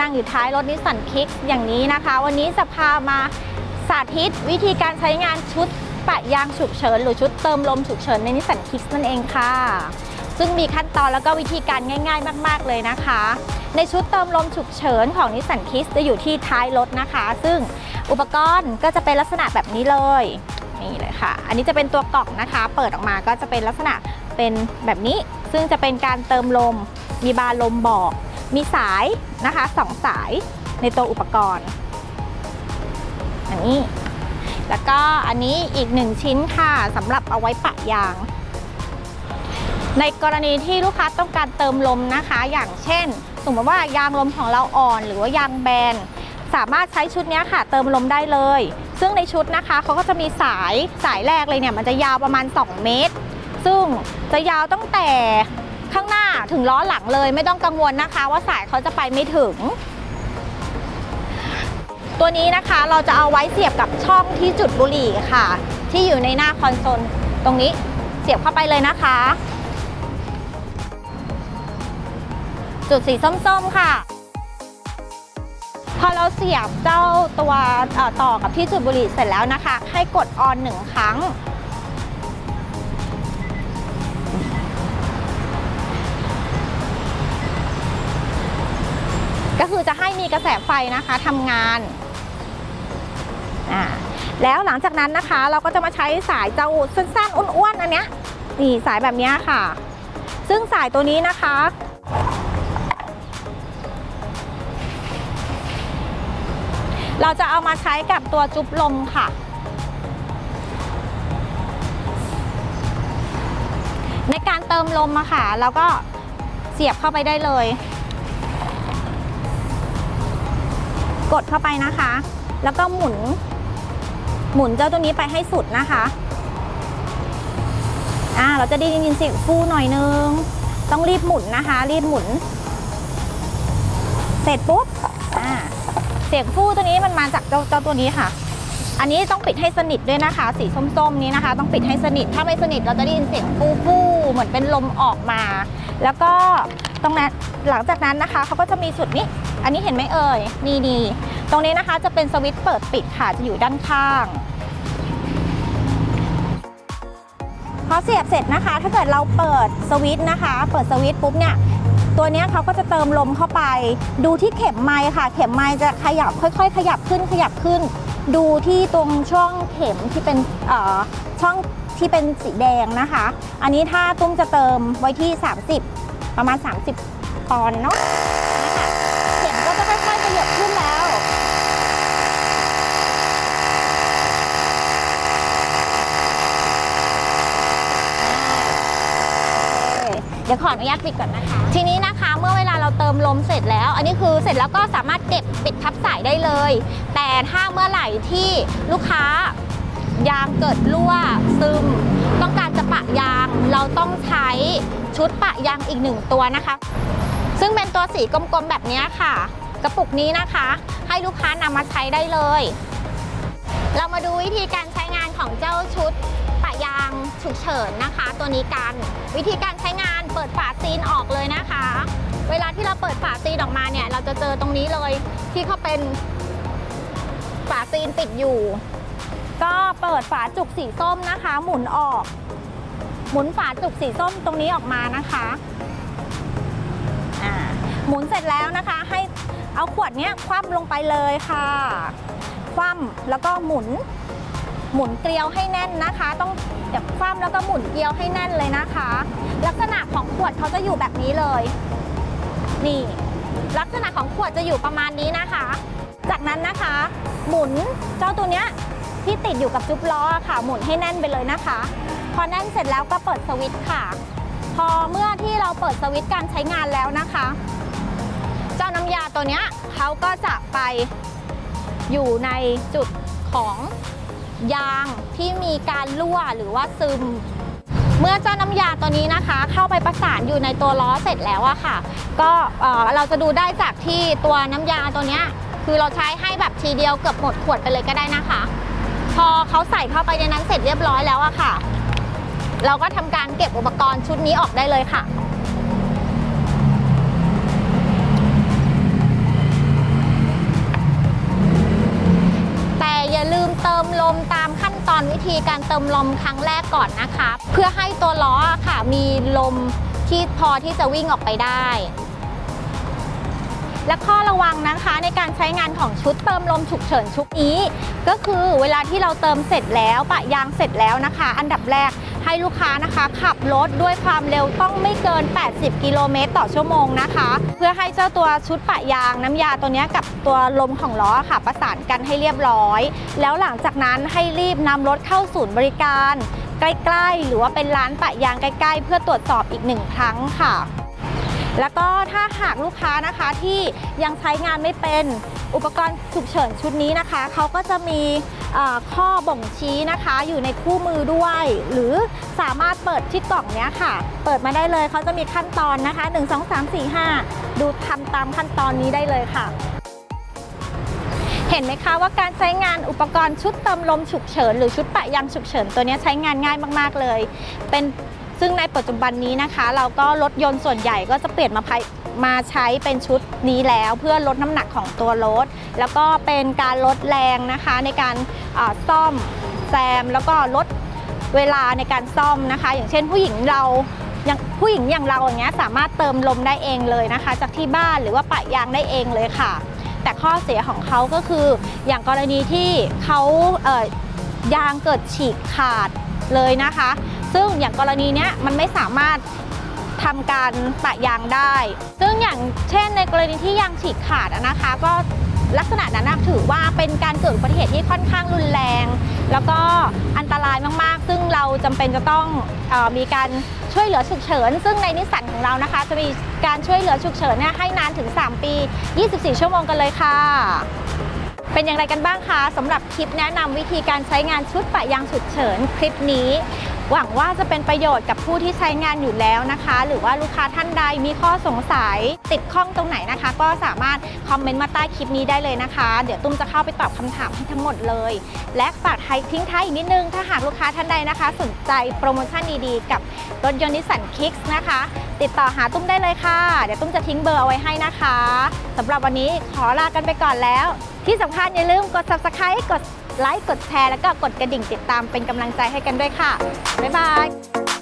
นั่งอยู่ท้ายรถนิสสันคิกอย่างนี้นะคะ วันนี้จะพามาสาธิตวิธีการใช้งานชุดปะยางฉุกเฉิน หรือชุดเติมลมฉุกเฉินในนิสสันคิกนั่นเองค่ะ ซึ่งมีขั้นตอนแล้วก็วิธีการง่ายๆ มาก ๆ เลยนะคะ ในชุดเติมลมฉุกเฉินของนิสสันคิสจะอยู่ที่ท้ายรถนะคะ ซึ่งอุปกรณ์ก็จะเป็นลักษณะแบบนี้เลยนี่เลยค่ะ อันนี้จะเป็นตัวกล่องนะคะ เปิดออกมาก็จะเป็นลักษณะเป็นแบบนี้ ซึ่งจะเป็นการเติมลม มีบาร์ลมบอก มีสายนะคะสองสายในตัวอุปกรณ์ อันนี้ แล้วก็อันนี้อีกหนึ่งชิ้นค่ะสำหรับเอาไว้ปะยาง ในกรณีที่ลูกค้าต้องการเติมลมนะคะ อย่างเช่น สมมติว่ายางลมของเราอ่อน หรือว่ายางแบน สามารถใช้ชุดนี้ค่ะ เติมลมได้เลย ซึ่งในชุดนะคะเขาก็จะมีสายสายแรกเลยเนี่ยมันจะยาวประมาณ 2 เมตร ซึ่งจะยาวตั้งแต่ ข้างหน้าถึงล้อหลังเลย ไม่ต้องกังวลนะคะ ว่าสายเขาจะไปไม่ถึง ตัวนี้นะคะเราจะเอาไว้เสียบกับช่องที่จุดบุหรี่ค่ะ ที่อยู่ในหน้าคอนโซลตรงนี้เสียบเข้าไปเลยนะคะ จุดสีส้มๆค่ะ พอเราเสียบเจ้าตัวต่อกับที่จุดบุหรี่เสร็จแล้วนะคะ ให้กดออนหนึ่งครั้ง ก็คือจะให้มีกระแสไฟนะคะทำงานอ่าแล้วหลังจากนั้นนะคะ เราก็จะมาใช้สายเจ้าสั้นๆอ้วนๆอันเนี้ยนี่สายแบบเนี้ยค่ะ ซึ่งสายตัวนี้นะคะ เราจะเอามาใช้กับตัวจุบลมค่ะ ในการเติมลมอะค่ะเราก็เสียบเข้าไปได้เลย กดเข้าไปนะคะ แล้วก็หมุน หมุนเจ้าตัวนี้ไปให้สุดนะคะอ่าเราจะได้ยินเสียงฟูหน่อยนึง ต้องรีบหมุนนะคะ รีบหมุน เสร็จปุ๊บอ่าเสียงฟูตัวนี้มันมาจากเจ้าเจ้าตัวนี้ค่ะ อันนี้ต้องปิดให้สนิทด้วยนะคะ สีส้มๆนี้นะคะ ต้องปิดให้สนิท ถ้าไม่สนิทเราจะได้ยินเสียงฟูฟูๆเหมือนเป็นลมออกมา แล้วก็ ตรงนั้นหลังจากนั้นนะคะเขาก็จะมีสุดนี้ อันนี้เห็นไหมเอ่ยนี่นี่ตรงนี้นะคะจะเป็นสวิตช์เปิดปิดค่ะจะอยู่ด้านข้างพอเสียบเสร็จนะคะ ถ้าเกิดเราเปิดสวิตช์นะคะ เปิดสวิตช์ปุ๊บเนี่ยตัวนี้เขาก็จะเติมลมเข้าไป ดูที่เข็มไม้ค่ะ เข็มไม้จะขยับค่อยๆ ขยับขึ้นขยับขึ้น ดูที่ตรงช่องเข็มที่เป็นช่องที่เป็นสีแดงนะคะ อันนี้ถ้าตุ้มจะเติมไว้ที่ 30 ประมาณ 30 ปอนด์เนาะนะคะเข็มก็จะค่อยๆขยับขึ้นแล้วเดี๋ยวขออนุญาตปิดก่อนนะคะ ทีนี้นะคะเมื่อเวลาเราเติมลมเสร็จแล้ว อันนี้คือเสร็จแล้วก็สามารถเก็บปิดทับสายได้เลย แต่ถ้าเมื่อไหร่ที่ลูกค้ายางเกิดรั่วซึม ต้องการจะปะยาง เราต้องใช้ชุดปะยางอีกหนึ่งตัวนะคะ ซึ่งเป็นตัวสีกลมๆแบบนี้ค่ะ กระปุกนี้นะคะ ให้ลูกค้านำมาใช้ได้เลย เรามาดูวิธีการใช้งานของเจ้าชุดปะยางฉุกเฉินนะคะ ตัวนี้กัน วิธีการใช้งานเปิดฝาซีนออกเลยนะคะ เวลาที่เราเปิดฝาซีนออกมาเนี่ย เราจะเจอตรงนี้เลยที่เขาเป็นฝาซีนปิดอยู่ ก็เปิดฝาจุกสีส้มนะคะ หมุนออก หมุนฝาจุกสีส้มตรงนี้ออกมานะคะอ่าหมุนเสร็จแล้วนะคะ ให้เอาขวดเนี้ยคว่ำลงไปเลยค่ะ คว่ำแล้วก็หมุน หมุนเกลียวให้แน่นนะคะ ต้องเดี๋ยวคว่ำแล้วก็หมุนเกลียวให้แน่นเลยนะคะ ลักษณะของขวดเขาจะอยู่แบบนี้เลย นี่ ลักษณะของขวดจะอยู่ประมาณนี้นะคะ จากนั้นนะคะ หมุนเจ้าตัวเนี้ย ที่ติดอยู่กับจุ๊บล้อค่ะ หมุนให้แน่นไปเลยนะคะ พอแน่นเสร็จแล้วก็เปิดสวิตช์ค่ะ พอเมื่อที่เราเปิดสวิตช์การใช้งานแล้วนะคะ เจ้าน้ำยาตัวเนี้ยเขาก็จะไปอยู่ในจุดของยางที่มีการรั่วหรือว่าซึม เมื่อเจ้าน้ำยาตัวนี้นะคะ เข้าไปประสานอยู่ในตัวล้อเสร็จแล้วอะค่ะ ก็เอ่อเราจะดูได้จากที่ตัวน้ำยาตัวเนี้ยคือเราใช้ให้แบบทีเดียวเกือบหมดขวดไปเลยก็ได้นะคะ พอเขาใส่เข้าไปในนั้นเสร็จเรียบร้อยแล้วอะค่ะ เราก็ทำการเก็บอุปกรณ์ชุดนี้ออกได้เลยค่ะแต่อย่าลืมเติมลมตามขั้นตอนวิธีการเติมลมครั้งแรกก่อนนะคะ เพื่อให้ตัวล้อค่ะมีลมที่พอที่จะวิ่งออกไปได้ และข้อระวังนะคะในการใช้งานของชุดเติมลมฉุกเฉินชุดนี้ ก็คือเวลาที่เราเติมเสร็จแล้วปะยางเสร็จแล้วนะคะ อันดับแรกให้ลูกค้านะคะขับรถด้วยความเร็วต้องไม่เกิน 80 กิโลเมตรต่อชั่วโมงนะคะ เพื่อให้เจ้าตัวชุดปะยางน้ำยาตัวนี้กับตัวลมของล้อค่ะ ประสานกันให้เรียบร้อย แล้วหลังจากนั้นให้รีบนำรถเข้าศูนย์บริการ ใกล้ ๆ หรือว่าเป็นร้านปะยางใกล้ ๆ เพื่อตรวจสอบอีกหนึ่งครั้งค่ะ แล้วก็ถ้าหากลูกค้านะคะที่ยังใช้งานไม่เป็นอุปกรณ์ฉุกเฉินชุดนี้นะคะ เขาก็จะมีข้อบ่งชี้นะคะ อยู่ในคู่มือด้วย หรือสามารถเปิดที่กล่องนี้ค่ะ เปิดมาได้เลยเขาจะมีขั้นตอนนะคะ 1 2 3 4 5 ดูทำตามขั้นตอนนี้ได้เลยค่ะเห็นไหมคะว่าการใช้งานอุปกรณ์ชุดเติมลมฉุกเฉิน หรือชุดปะยางฉุกเฉินตัวนี้ใช้งานง่ายมาก ๆ เลย เป็น ซึ่งในปัจจุบันนี้นะคะ เราก็รถยนต์ส่วนใหญ่ก็จะเปลี่ยนมาภายมาใช้เป็นชุดนี้แล้วเพื่อลดน้ำหนักของตัวรถ แล้วก็เป็นการลดแรงนะคะในการซ่อมแซม แล้วก็ลดเวลาในการซ่อมนะคะ อย่างเช่นผู้หญิงเราอย่างผู้หญิงอย่างเราอย่างเงี้ยสามารถเติมลมได้เองเลยนะคะ จากที่บ้านหรือว่าปะยางได้เองเลยค่ะ แต่ข้อเสียของเขาก็คือ อย่างกรณีที่เขาเยางเกิดฉีกขาดเลยนะคะ ซึ่งอย่างกรณีเนี้ยมันไม่สามารถทำการปะยางได้ ซึ่งอย่างเช่นในกรณีที่ยางฉีกขาดนะคะ ก็ลักษณะนั้นถือว่าเป็นการเกิดอุบัติเหตุที่ค่อนข้างรุนแรง แล้วก็อันตรายมากๆ ซึ่งเราจำเป็นจะต้องออมีการช่วยเหลือฉุกเฉิน ซึ่งในนิสสันของเรานะคะ จะมีการช่วยเหลือฉุกเฉินเนี่ยให้นานถึง 3 ปี 24 ชั่วโมงกันเลยค่ะ เป็นอย่างไรกันบ้างคะสำหรับคลิปแนะนำวิธีการใช้งานชุดปะยางฉุกเฉินคลิปนี้ หวังว่าจะเป็นประโยชน์กับผู้ที่ใช้งานอยู่แล้วนะคะ หรือว่าลูกค้าท่านใดมีข้อสงสัยติดข้องตรงไหนนะคะ ก็สามารถคอมเมนต์มาใต้คลิปนี้ได้เลยนะคะ เดี๋ยวตุ้มจะเข้าไปตอบคำถามให้ทั้งหมดเลย และฝากท้ายทิ้งท้ายอีกนิดนึง ถ้าหากลูกค้าท่านใดนะคะ สนใจโปรโมชั่นดีๆ กับรถยนต์นิสสันคิกส์นะคะ ติดต่อหาตุ้มได้เลยค่ะ เดี๋ยวตุ้มจะทิ้งเบอร์เอาไว้ให้นะคะสำหรับวันนี้ขอลากันไปก่อนแล้ว ที่สำคัญอย่าลืมกด subscribe กด ไลค์กดแชร์แล้วก็กดกระดิ่งติดตามเป็นกำลังใจให้กันด้วยค่ะบ๊ายบาย